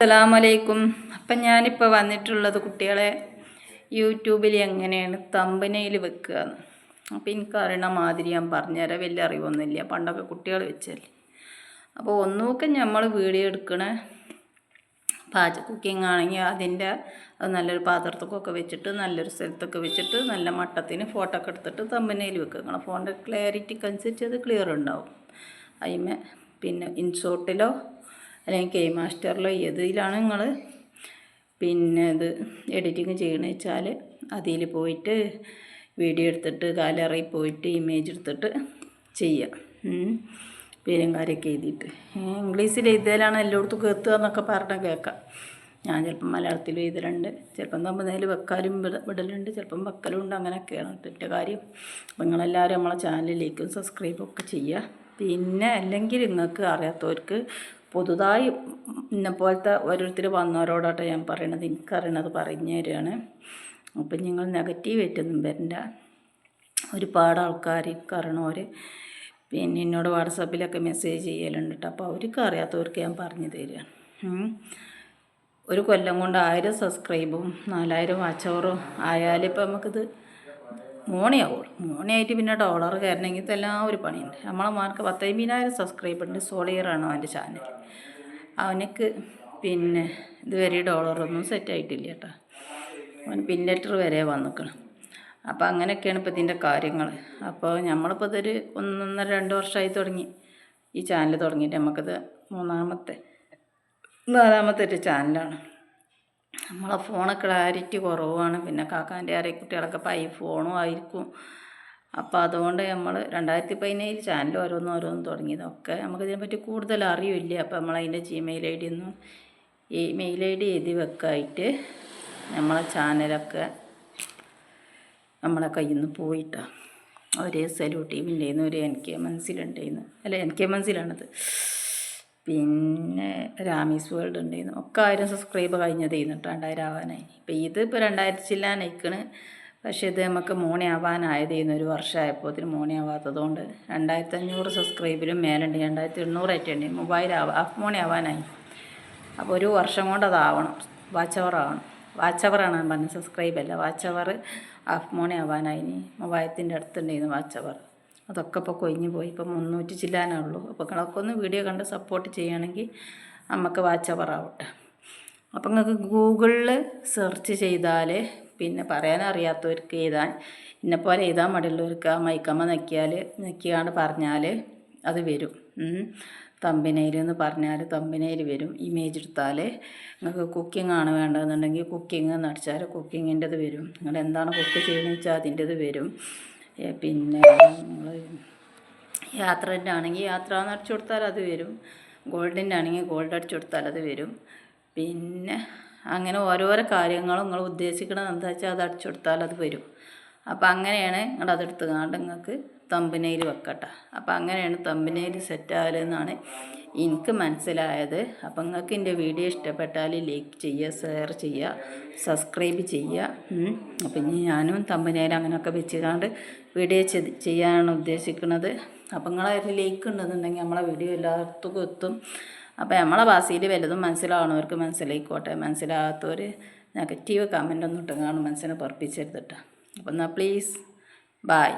അസ്സലാമലൈക്കും. അപ്പം ഞാനിപ്പോൾ വന്നിട്ടുള്ളത് കുട്ടികളെ യൂട്യൂബിൽ എങ്ങനെയാണ് തമ്പനയിൽ വെക്കുക എന്ന് അപ്പോൾ എനിക്ക് അറിയണ മാതിരി ഞാൻ പറഞ്ഞുതരാം. വലിയ അറിവൊന്നുമില്ല. പണ്ടൊക്കെ കുട്ടികൾ വെച്ചല്ലേ അപ്പോൾ ഒന്നുമൊക്കെ നമ്മൾ വീഡിയോ എടുക്കണ പാച കുക്കിംഗ് ആണെങ്കിൽ അതിന്റെ അത് നല്ലൊരു പാത്രത്തൊക്കെ വെച്ചിട്ട് നല്ലൊരു സ്ഥലത്തൊക്കെ വെച്ചിട്ട് നല്ല മട്ടത്തിന് ഫോട്ടോ ഒക്കെ എടുത്തിട്ട് തമ്പനയിൽ വെക്കുക. നിങ്ങളെ ഫോണിന്റെ ക്ലാരിറ്റിക്ക് അനുസരിച്ച് അത് ക്ലിയർ ഉണ്ടാവും. അതിമേ പിന്നെ ഇൻഷോട്ടിലോ അല്ലെങ്കിൽ കെ മാസ്റ്ററിലോ ഏതിലാണ് നിങ്ങൾ പിന്നെ ഇത് എഡിറ്റിങ് ചെയ്യണമെന്ന് വെച്ചാൽ അതിൽ പോയിട്ട് വീഡിയോ എടുത്തിട്ട് ഗാലറിയിൽ പോയിട്ട് ഇമേജ് എടുത്തിട്ട് ചെയ്യാം. പേരും കാര്യമൊക്കെ എഴുതിയിട്ട്. ഇംഗ്ലീഷിൽ എഴുതിയാലാണ് എല്ലായിടത്തും എത്തുക എന്നൊക്കെ പറഞ്ഞ കേൾക്കാം. ഞാൻ ചിലപ്പം മലയാളത്തിൽ എഴുതലുണ്ട്. ചിലപ്പം തമ്മിൽ വെക്കാലും വിട- വിടലുണ്ട്. ചിലപ്പം വെക്കലും ഉണ്ട്. അങ്ങനെയൊക്കെയാണ് എന്റെ കാര്യം. അപ്പം നിങ്ങളെല്ലാവരും നമ്മളെ ചാനലിലേക്കും സബ്സ്ക്രൈബൊക്കെ ചെയ്യുക പിന്നെ അല്ലെങ്കിൽ നിങ്ങൾക്ക് അറിയാത്തവർക്ക് പുതുതായി എന്നെ പോലത്തെ ഓരോരുത്തർ വന്നവരോടോട്ടെ ഞാൻ പറയണത്. എനിക്കറിയണത് പറഞ്ഞു തരികയാണ് അപ്പം നിങ്ങൾ നെഗറ്റീവ് നെഗറ്റീവായിട്ടൊന്നും വരണ്ട. ഒരുപാട് ആൾക്കാർ എനിക്കറിയണവർ പിന്നെ എന്നോട് വാട്സാപ്പിലൊക്കെ മെസ്സേജ് ചെയ്യലുണ്ട് കേട്ടോ അപ്പോൾ അവർക്ക് അറിയാത്തവർക്ക് ഞാൻ പറഞ്ഞു തരികയാണ് ഒരു കൊല്ലം കൊണ്ട് ആയിരം സബ്സ്ക്രൈബും നാലായിരം വാച്ച് അവറും ആയാലും ഇപ്പം നമുക്കിത് മോണിയാവുള്ളൂ മോണിയായിട്ട് പിന്നെ ഡോളർ കയറണമെങ്കിൽ ഇതെല്ലാം ഒരു പണിയുണ്ട്. നമ്മളെ മാർക്ക് പത്തമ്പതിനായിരം സബ്സ്ക്രൈബ് ഉണ്ട്. സോളിയറാണ് അവന്റെ ചാനൽ അവനക്ക് പിന്നെ ഇതുവരെ ഡോളറൊന്നും സെറ്റ് ആയിട്ടില്ല കേട്ടോ. അവൻ പിന്നെറ്റർ വരെ വന്നിക്കണം. അപ്പോൾ അങ്ങനെയൊക്കെയാണ് ഇപ്പോൾ ഇതിന്റെ കാര്യങ്ങൾ. അപ്പോൾ നമ്മളിപ്പോൾ ഇതൊരു ഒന്നൊന്നര രണ്ട് വർഷമായി തുടങ്ങി. ഈ ചാനൽ തുടങ്ങിയിട്ട് നമുക്കത് മൂന്നാമത്തെ നാലാമത്തെ ഒരു ചാനലാണ് നമ്മളെ ഫോണ് ക്ലാരിറ്റി കുറവാണ്. പിന്നെ കാക്കാന്റെ ആരെ കുട്ടികളൊക്കെ പൈ ഫോണും ആയിരിക്കും. അപ്പോൾ അതുകൊണ്ട് നമ്മൾ രണ്ടായിരത്തി പതിനേഴിൽ ചാനൽ ഓരോന്നും ഓരോന്നും തുടങ്ങിയതൊക്കെ നമുക്ക് ഇതിനെപ്പറ്റി കൂടുതൽ അറിയില്ല അപ്പോൾ നമ്മളതിന്റെ ജിമെയിൽ ഐ ഡി ഒന്നും ഈ മെയിൽ ഐ ഡി എഴുതി വെക്കായിട്ട് നമ്മളെ ചാനലൊക്കെ നമ്മളെ കയ്യിൽ നിന്ന് പോയിട്ടാണ് ഒരേ സല്യൂട്ട് ടീമിന്റെ ഒരു എൻ കെ മൻസിലുണ്ടായിരുന്നു അല്ല എൻ കെ മനസ്സിലാണത്. പിന്നെ രാമീസ് വേൾഡ് ഉണ്ടായിരുന്നു ഒക്കെ ആയിരം സബ്സ്ക്രൈബ് കഴിഞ്ഞത് കേട്ടോ രണ്ടായിരം ആവാനായി ഇപ്പം ഇത് ഇപ്പോൾ രണ്ടായിരത്തി ചില്ലാനയക്കണ് പക്ഷേ ഇത് നമുക്ക് മോണി ആവാനായതേന്ന് ഒരു വർഷമായപ്പോൾ മോണി ആവാത്തതുകൊണ്ട് രണ്ടായിരത്തി അഞ്ഞൂറ് സബ്സ്ക്രൈബിലും മേലുണ്ട്. രണ്ടായിരത്തി എണ്ണൂറായിട്ടുണ്ട് മൊബൈൽ ആവാ ഹാഫ് മോണി ആവാനായി അപ്പോൾ ഒരു വർഷം കൊണ്ട് അതാവണം വാച്ച് അവർ ആവണം. വാച്ച് അവറാണ് ഞാൻ പറഞ്ഞത് സബ്സ്ക്രൈബ് അല്ല. വാച്ച് അവർ ഹാഫ് മോണി ആവാനായി ഇനി മൂവായിരത്തിന്റെ അടുത്തുണ്ടായിരുന്നു വാച്ച് അവർ അതൊക്കെ ഇപ്പോൾ കൊഴിഞ്ഞു പോയി. ഇപ്പം മുന്നൂറ്റി ചില്ലാനുള്ളൂ അപ്പോൾ നിങ്ങളൊക്കെ ഒന്ന് വീഡിയോ കണ്ട് സപ്പോർട്ട് ചെയ്യുകയാണെങ്കിൽ നമുക്ക് വാച്ച് അവർ ആവട്ടെ അപ്പം നിങ്ങൾക്ക് ഗൂഗിളിൽ സെർച്ച് ചെയ്താൽ പിന്നെ പറയാനറിയാത്തവർക്ക് എഴുതാൻ എന്നെപ്പോലെ എഴുതാൻ മടിയുള്ളവർക്ക് ആ മൈക്കമ്മ നക്കിയാൽ നക്കിയാണ്ട് പറഞ്ഞാൽ അത് വരും. തമ്പിനയിൽ എന്ന് പറഞ്ഞാൽ തമ്പിനയിൽ വരും. ഇമേജ് എടുത്താൽ നിങ്ങൾക്ക് കുക്കിംഗ് ആണ് വേണ്ടതെന്നുണ്ടെങ്കിൽ കുക്കിംഗ് എന്ന് അടിച്ചാൽ കുക്കിങ്ങിന്റെത് വരും. നിങ്ങൾ എന്താണ് കുക്ക് ചെയ്യുന്നത് വെച്ചാൽ അതിന്റെത് വരും. പിന്നെ നിങ്ങൾ യാത്രേന്റെ ആണെങ്കിൽ യാത്ര അടിച്ചു കൊടുത്താൽ അത് വരും. ഗോൾഡിന്റെ ആണെങ്കിൽ ഗോൾഡ് അടിച്ചു കൊടുത്താൽ അത് വരും. പിന്നെ അങ്ങനെ ഓരോരോ കാര്യങ്ങളും നിങ്ങൾ ഉദ്ദേശിക്കണത് എന്താ വെച്ചാൽ അത് അടിച്ചു കൊടുത്താൽ അത് വരും. അപ്പം അങ്ങനെയാണ് നിങ്ങളതെടുത്ത് കാണ്ട് നിങ്ങൾക്ക് തമ്പനയിൽ വെക്കട്ടെ. അപ്പം അങ്ങനെയാണ് തമ്പനയിൽ സെറ്റ് ആകലെന്നാണ് എനിക്ക് മനസ്സിലായത്. അപ്പം നിങ്ങൾക്ക് എന്റെ വീഡിയോ ഇഷ്ടപ്പെട്ടാൽ ലൈക്ക് ചെയ്യുക ഷെയർ ചെയ്യുക സബ്സ്ക്രൈബ് ചെയ്യുക. അപ്പം ഇനി ഞാനും തമ്പനയിൽ അങ്ങനെയൊക്കെ വെച്ചുകൊണ്ട് വീഡിയോ ചെയ്യാനാണ് ഉദ്ദേശിക്കുന്നത്. അപ്പം നിങ്ങളെ ഒരു ലൈക്ക് ഉണ്ടെന്നുണ്ടെങ്കിൽ നമ്മളെ വീഡിയോ എല്ലാവർക്കും എത്തും. അപ്പോൾ നമ്മളെ ഭാഷയിൽ വലുതും മനസ്സിലാവണവർക്ക് മനസ്സിലായിക്കോട്ടെ. മനസ്സിലാകാത്തവർ നെഗറ്റീവ് കമന്റ് ഒന്നും ഇട്ടും മനസ്സിനെ പറപ്പിച്ചെടുത്തിട്ട് അപ്പം എന്നാൽ പ്ലീസ് ബായ്